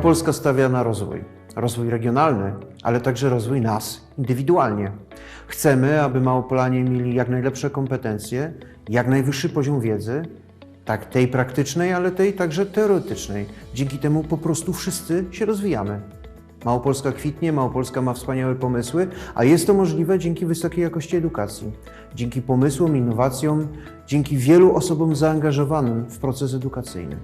Małopolska stawia na rozwój. Rozwój regionalny, ale także rozwój nas indywidualnie. Chcemy, aby Małopolanie mieli jak najlepsze kompetencje, jak najwyższy poziom wiedzy, tak tej praktycznej, ale tej także teoretycznej. Dzięki temu po prostu wszyscy się rozwijamy. Małopolska kwitnie, Małopolska ma wspaniałe pomysły, a jest to możliwe dzięki wysokiej jakości edukacji, dzięki pomysłom, innowacjom, dzięki wielu osobom zaangażowanym w proces edukacyjny.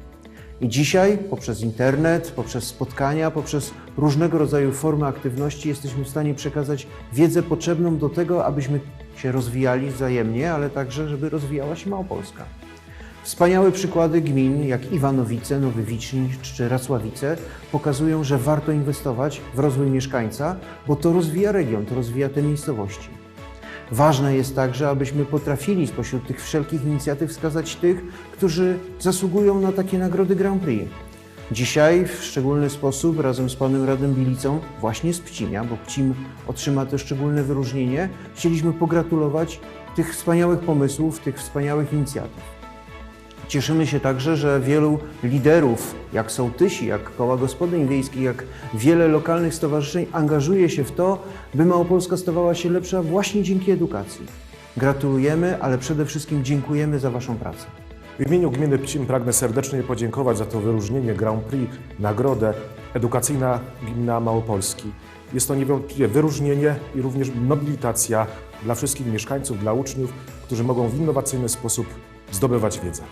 I dzisiaj poprzez internet, poprzez spotkania, poprzez różnego rodzaju formy aktywności jesteśmy w stanie przekazać wiedzę potrzebną do tego, abyśmy się rozwijali wzajemnie, ale także, żeby rozwijała się Małopolska. Wspaniałe przykłady gmin jak Iwanowice, Nowy Wicznicz czy Racławice pokazują, że warto inwestować w rozwój mieszkańca, bo to rozwija region, to rozwija te miejscowości. Ważne jest także, abyśmy potrafili spośród tych wszelkich inicjatyw wskazać tych, którzy zasługują na takie nagrody Grand Prix. Dzisiaj w szczególny sposób razem z panem Radem Bilicą, właśnie z Pcimia, bo Pcim otrzyma to szczególne wyróżnienie, chcieliśmy pogratulować tych wspaniałych pomysłów, tych wspaniałych inicjatyw. Cieszymy się także, że wielu liderów, jak sołtysi, jak koła gospodyń wiejskich, jak wiele lokalnych stowarzyszeń angażuje się w to, by Małopolska stawała się lepsza właśnie dzięki edukacji. Gratulujemy, ale przede wszystkim dziękujemy za Waszą pracę. W imieniu gminy Pcim pragnę serdecznie podziękować za to wyróżnienie Grand Prix, nagrodę Edukacyjna Gmina Małopolski. Jest to niewątpliwie wyróżnienie i również nobilitacja dla wszystkich mieszkańców, dla uczniów, którzy mogą w innowacyjny sposób zdobywać wiedzę.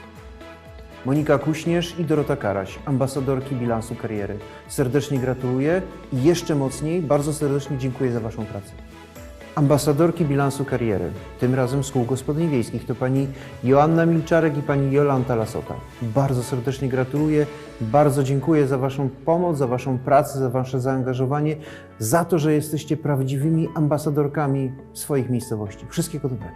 Monika Kuśnierz i Dorota Karaś, ambasadorki bilansu kariery. Serdecznie gratuluję i jeszcze mocniej bardzo serdecznie dziękuję za Waszą pracę. Ambasadorki bilansu kariery, tym razem z kół gospodyń wiejskich, to pani Joanna Milczarek i pani Jolanta Lasota. Bardzo serdecznie gratuluję, bardzo dziękuję za Waszą pomoc, za Waszą pracę, za Wasze zaangażowanie, za to, że jesteście prawdziwymi ambasadorkami swoich miejscowości. Wszystkiego dobrego.